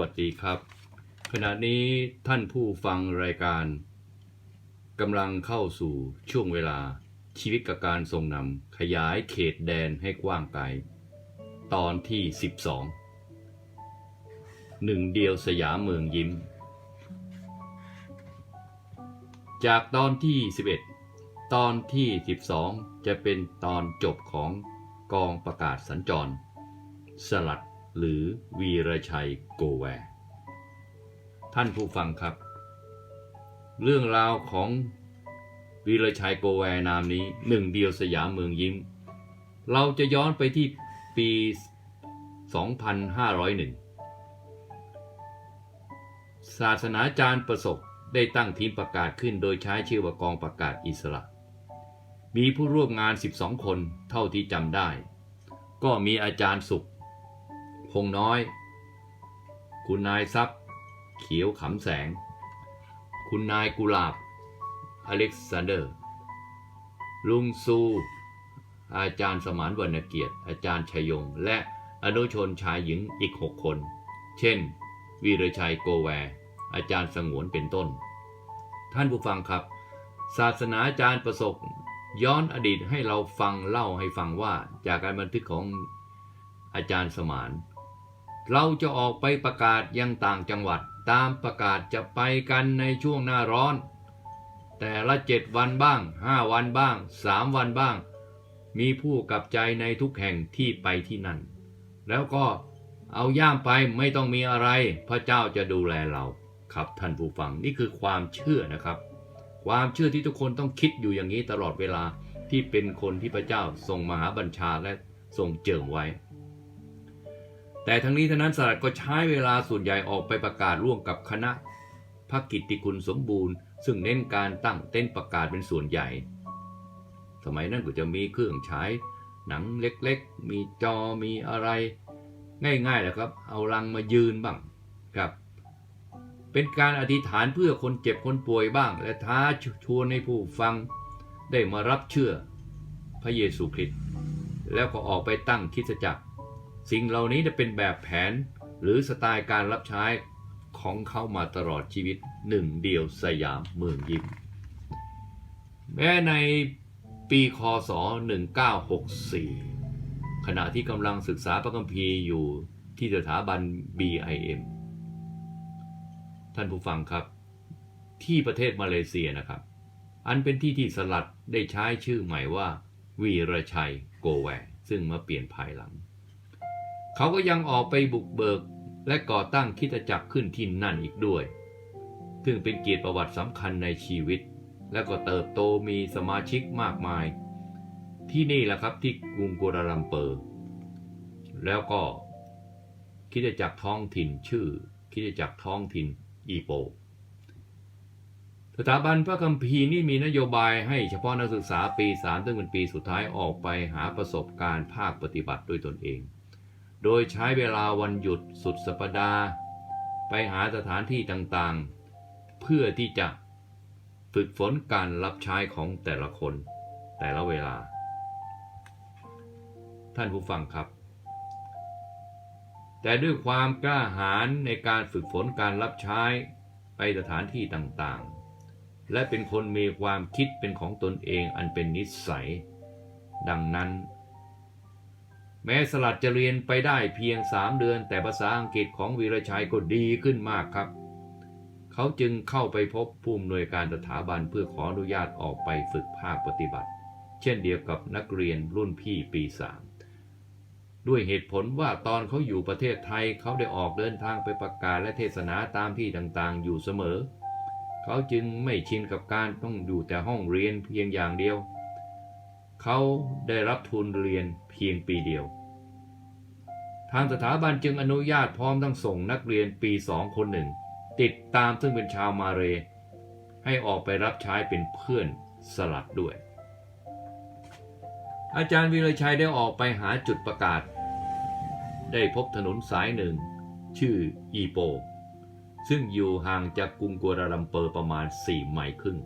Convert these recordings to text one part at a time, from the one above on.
วัสดีครับ ขณะนี้ท่านผู้ฟังรายการกำลังเข้าสู่ช่วงเวลาชีวิตกับการทรงนำขยายเขตแดนให้กว้างไกล ตอนที่ 12 หนึ่งเดียวสยามเมืองยิ้ม จากตอนที่ 11 ตอนที่ 12 จะเป็นตอนจบของกองประกาศสัญจร สลัด หรือวีรชัยโกแวร์ท่านผู้ฟังครับ เรื่องราวของวีรชัยโกแวร์นามนี้หนึ่งเดียวสยามเมืองยิ้ม เราจะย้อนไปที่ปี 2501 ศาสนาจารย์ประสบได้ตั้งทีมประกาศขึ้นโดยใช้ชื่อว่ากองประกาศอิสระ มีผู้ร่วมงาน 12 คนเท่าที่จำได้ ก็มีอาจารย์สุข พงน้อย คุณนายทรัพย์ เขียวขำแสง คุณนายกุหลาบ อเล็กซานเดอร์ ลุงซู อาจารย์สมานวรรณเกียรติ อาจารย์ชยง และอนุชนชายหญิงอีกหกคน เช่น วีรชัยโกแวร์อาจารย์สงวนเป็นต้น ท่านผู้ฟังครับ ศาสนาอาจารย์ประสบย้อนอดีตให้เราฟังเล่าให้ฟังว่าจากการบันทึกของอาจารย์สมาน เราจะออกไปประกาศยังต่างจังหวัดตามประกาศจะไปกันในช่วงหน้าร้อน แต่ละเจ็ดวันบ้างห้าวันบ้างสามวันบ้าง มีผู้กลับใจในทุกแห่งที่ไปที่นั่น แล้วก็เอาย่ามไปไม่ต้องมีอะไร พระเจ้าจะดูแลเราครับท่านผู้ฟังนี่คือความเชื่อนะครับ ความเชื่อที่ทุกคนต้องคิดอยู่อย่างนี้ตลอดเวลาที่เป็นคนที่พระเจ้าทรงมหาบัญชาและทรงเจิมไว้ แต่ทั้งนี้ทั้งนั้นสลัดก็ใช้เวลาส่วนใหญ่ออกไปประกาศร่วมกับคณะพระกิตติคุณสมบูรณ์ ซึ่งเน้นการตั้งเต้นประกาศเป็นส่วนใหญ่ สมัยนั้นก็จะมีเครื่องฉายหนังเล็กๆ มีจอมีอะไร ง่ายๆแหละครับ เอาลังมายืนบ้างครับ เป็นการอธิษฐานเพื่อคนเจ็บคนป่วยบ้าง และท้าชวนให้ผู้ฟังได้มารับเชื่อพระเยซูคริสต์แล้วก็ออกไปตั้งคิสจักร สิ่งเหล่านี้จะเป็นแบบแผนหรือสไตล์การรับใช้ของเขามาตลอดชีวิตหนึ่งเดียวสยามเมืองยิ้ม แม้ในปีคศ 1964 ขณะที่กำลังศึกษาพระคัมภีร์อยู่ที่สถาบัน BIM ท่านผู้ฟังครับ ที่ประเทศมาเลเซียนะครับ อันเป็นที่ที่สลัดได้ใช้ชื่อใหม่ว่า วีรชัยโกแวซึ่งมาเปลี่ยนภายหลัง เขาก็ยังออกไปบุกเบิกและก่อตั้งคิดจักรขึ้นที่นั่นอีกด้วย ซึ่งเป็นเกียรติประวัติสำคัญในชีวิต และก็เติบโตมีสมาชิกมากมาย ที่นี่แหละครับที่กรุงกัวลาลัมเปอร์ แล้วก็คิดจักรท้องถิ่นชื่อ คิดจักรท้องถิ่นอีโป สถาบันพระคัมภีร์นี่มีนโยบายให้เฉพาะนักศึกษาปี 3 ซึ่งเป็นปีสุดท้ายออกไปหาประสบการณ์ภาคปฏิบัติด้วยตนเอง โดยใช้เวลาวันหยุดสุดสัปดาห์ ไปหาสถานที่ต่างๆ เพื่อที่จะฝึกฝนการรับใช้ของแต่ละคน แต่ละเวลา ท่านผู้ฟังครับ แต่ด้วยความกล้าหาญในการฝึกฝนการรับใช้ไปสถานที่ต่างๆ และเป็นคนมีความคิดเป็นของตนเองอันเป็นนิสัย ดังนั้น แม้สลัดจะเรียนไปได้เพียงสามเดือน แต่ภาษาอังกฤษของวีรชัยก็ดีขึ้นมากครับ เขาจึงเข้าไปพบผู้อำนวยการสถาบันเพื่อขออนุญาตออกไปฝึกภาคปฏิบัติ เช่นเดียวกับนักเรียนรุ่นพี่ปีสามด้วยเหตุผลว่าตอนเขาอยู่ประเทศไทยเขาได้ออกเดินทางไปประกาศและเทศนาตามที่ต่างๆ อยู่เสมอ เขาจึงไม่ชินกับการต้องอยู่แต่ห้องเรียนเพียงอย่างเดียว เขาได้รับทุนเรียนเพียงปีเดียว ทางสถาบันจึงอนุญาตพร้อมทั้งส่งนักเรียนปีสองคนหนึ่ง ติดตามซึ่งเป็นชาวมาเร ให้ออกไปรับใช้เป็นเพื่อนสลัดด้วย อาจารย์วีรชัยได้ออกไปหาจุดประกาศ ได้พบถนนสายหนึ่ง ชื่ออีโป ซึ่งอยู่ห่างจากกรุงกัวลาลัมเปอร์ประมาณ 4 ไมล์ครึ่ง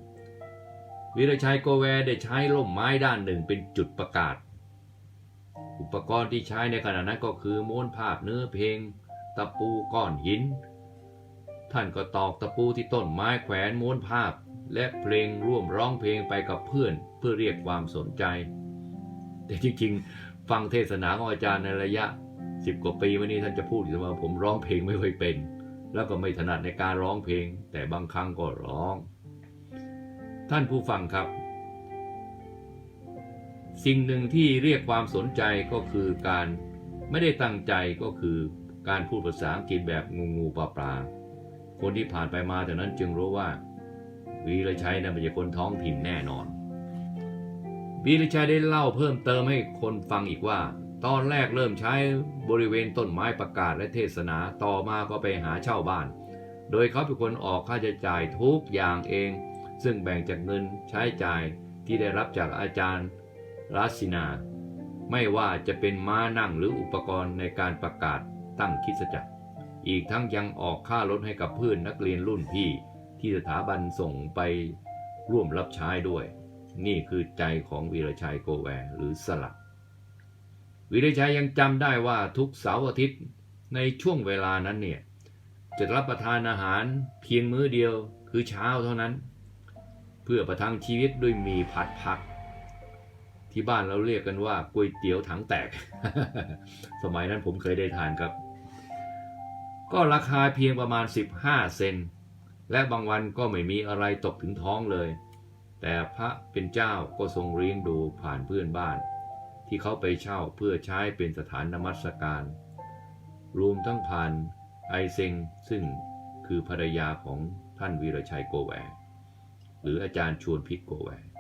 วีรชัยโกแวได้ใช้ล่มไม้ด้านหนึ่งเป็นจุดประกาศ อุปกรณ์ที่ใช้ในขณะนั้นก็คือม้วนภาพเนื้อเพลง ตะปูก้อนหิน ท่านก็ตอกตะปูที่ต้นไม้แขวนม้วนภาพและเพลงร่วมร้องเพลงไปกับเพื่อนเพื่อเรียกความสนใจ แต่จริงๆ ฟังเทศนาของอาจารย์ในระยะสิบกว่าปีมานี้ท่านจะพูดอยู่เสมอว่าผมร้องเพลงไม่ค่อยเป็น แล้วก็ไม่ถนัดในการร้องเพลง แต่บางครั้งก็ร้อง ท่านผู้ฟังครับ สิ่งหนึ่งที่เรียกความสนใจก็คือการไม่ได้ตั้งใจก็คือการพูดภาษาอังกฤษแบบงูงูปลาปลาคนที่ผ่านไปมาแต่นั้นจึงรู้ว่า วีรชัยนั้นไม่ใช่คนท้องถิ่นแน่นอน วีรชัยได้เล่าเพิ่มเติมให้คนฟังอีกว่า ตอนแรกเริ่มใช้บริเวณต้นไม้ประกาศและเทศนาต่อมาก็ไปหาเช่าบ้าน โดยเขาเป็นคนออกค่าใช้จ่ายทุกอย่างเอง ซึ่งแบ่งจากเงินใช้จ่ายที่ได้รับจากอาจารย์รัสินา ไม่ว่าจะเป็นม้านั่งหรืออุปกรณ์ในการประกาศตั้งคิดสจักร อีกทั้งยังออกค่ารถให้กับเพื่อนนักเรียนรุ่นพี่ ที่สถาบันส่งไปร่วมรับใช้ด้วย นี่คือใจของวีรชัยโกแวหรือสลักวีรชัยยังจำได้ว่าทุกเสาร์อาทิตย์ในช่วงเวลานั้นเนี่ยจะรับประทานอาหารเพียงมื้อเดียวคือเช้าเท่านั้น พื่อประทังชีวิตด้วยมีผัดผัก ที่บ้านเราเรียกกันว่าก๋วยเตี๋ยวถังแตก สมัยนั้นผมเคยได้ทานครับ ก็ราคาเพียงประมาณ 15 เซนและบางวันก็ไม่มีอะไรตกถึงท้องเลย แต่พระเป็นเจ้าก็ทรงเลี้ยงดูผ่านเพื่อนบ้าน ที่เขาไปเช่าเพื่อใช้เป็นสถานนมัสการ รวมทั้งผ่านไอเซงซึ่งคือภรรยาของท่านวีรชัยโกแหวร์ หรืออาจารย์ชวนพิกโกแวร์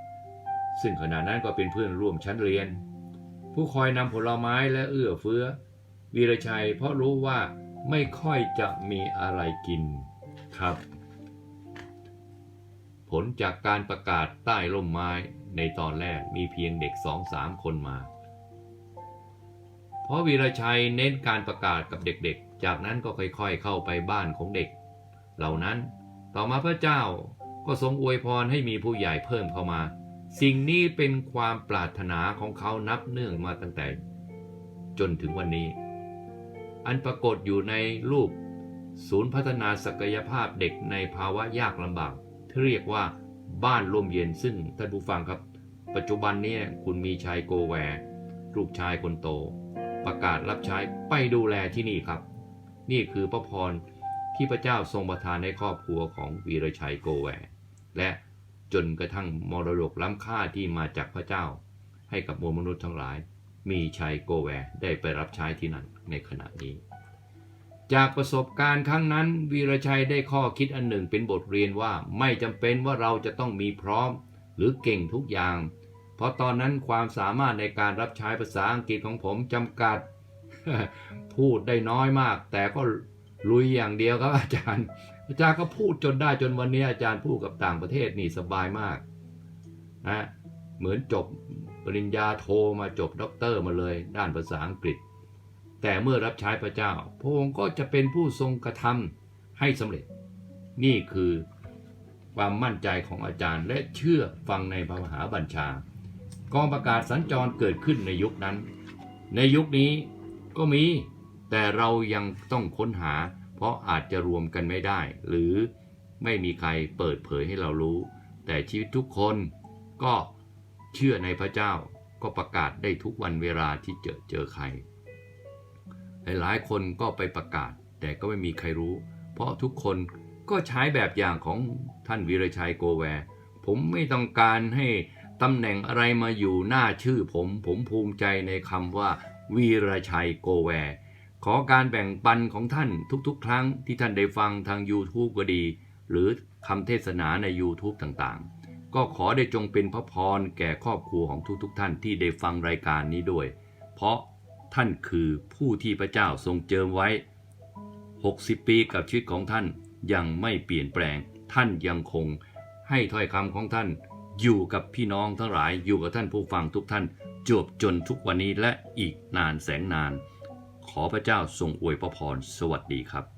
ซึ่งขณะนั้นก็เป็นเพื่อนร่วมชั้นเรียน ผู้คอยนำผลไม้และเอื้อเฟื้อ วีรชัยเพราะรู้ว่าไม่ค่อยจะมีอะไรกินครับ ผลจากการประกาศใต้ร่มไม้ในตอนแรกมีเพียงเด็กสองสามคนมา เพราะวีรชัยเน้นการประกาศกับเด็กๆ จากนั้นก็ค่อยๆเข้าไปบ้านของเด็ก เหล่านั้นต่อมาพระเจ้า ก็ทรงอวยพรให้มีผู้ใหญ่เพิ่มเข้ามา สิ่งนี้เป็นความปรารถนาของเขานับเนื่องมาตั้งแต่ จนถึงวันนี้ อันปรากฏอยู่ในรูป ศูนย์พัฒนาศักยภาพเด็กในภาวะยากลำบาก ที่เรียกว่าบ้านร่มเย็นซึ่งท่านผู้ฟังครับ ปัจจุบันนี้คุณมีชายโกแวร์ลูกชายคนโต ประกาศรับใช้ไปดูแลที่นี่ครับ นี่คือพระพรที่พระเจ้าทรงประทานในครอบครัวของวีรชัยโกแวร์ และจนกระทั่งมรดกล้ำค่าที่มาจากพระเจ้า ให้กับมวลมนุษย์ทั้งหลาย มีชัยโกแวร์ได้ไปรับใช้ที่นั่นในขณะนี้ จากประสบการณ์ครั้งนั้น วีรชัยได้ข้อคิดอันหนึ่งเป็นบทเรียนว่าไม่จำเป็นว่าเราจะต้องมีพร้อม หรือเก่งทุกอย่าง เพราะตอนนั้นความสามารถในการรับใช้ภาษาอังกฤษของผมจำกัด พูดได้น้อยมาก แต่ก็ลุยอย่างเดียวครับอาจารย์ อาจารย์ก็พูดจนได้จนวันนี้อาจารย์พูดกับต่างประเทศนี่สบายมากนะเหมือนจบปริญญาโทมาจบด็อกเตอร์มาเลยด้านภาษาอังกฤษ แต่เมื่อรับใช้พระเจ้า พระองค์ก็จะเป็นผู้ทรงกระทำให้สำเร็จ นี่คือความมั่นใจของอาจารย์และเชื่อฟังในพระมหาบัญชา กองประกาศสัญจรเกิดขึ้นในยุคนั้น ในยุคนี้ก็มีแต่เรายังต้องค้นหา เพราะอาจจะรวมกันไม่ได้ หรือไม่มีใครเปิดเผยให้เรารู้ แต่ชีวิตทุกคนก็เชื่อในพระเจ้าก็ประกาศได้ทุกวันเวลาที่เจอเจอใคร หลายๆคนก็ไปประกาศ แต่ก็ไม่มีใครรู้ เพราะทุกคนก็ใช้แบบอย่างของท่านวีรชัยโกแวร์ ผมไม่ต้องการให้ตำแหน่งอะไรมาอยู่หน้าชื่อผม ผมภูมิใจในคำว่าวีรชัยโกแวร์ ขอการแบ่งปันของท่านทุกๆ ครั้งที่ท่านได้ฟังทาง YouTube ก็ดี หรือคำเทศนาใน YouTube ต่างๆ ก็ขอได้จงเป็นพระพรแก่ครอบครัวของทุกๆ ท่านที่ได้ฟังรายการนี้ด้วย เพราะท่านคือผู้ที่พระเจ้าทรงเจิมไว้ 60 ปีกับชีวิตของท่านยังไม่เปลี่ยนแปลง ท่านยังคงให้ถ้อยคำของท่านอยู่กับพี่น้องทั้งหลายอยู่กับท่านผู้ฟังทุกท่านจวบจนทุกวันนี้และอีกนานแสงนาน ขอพระเจ้าทรงอวยพระพร สวัสดีครับ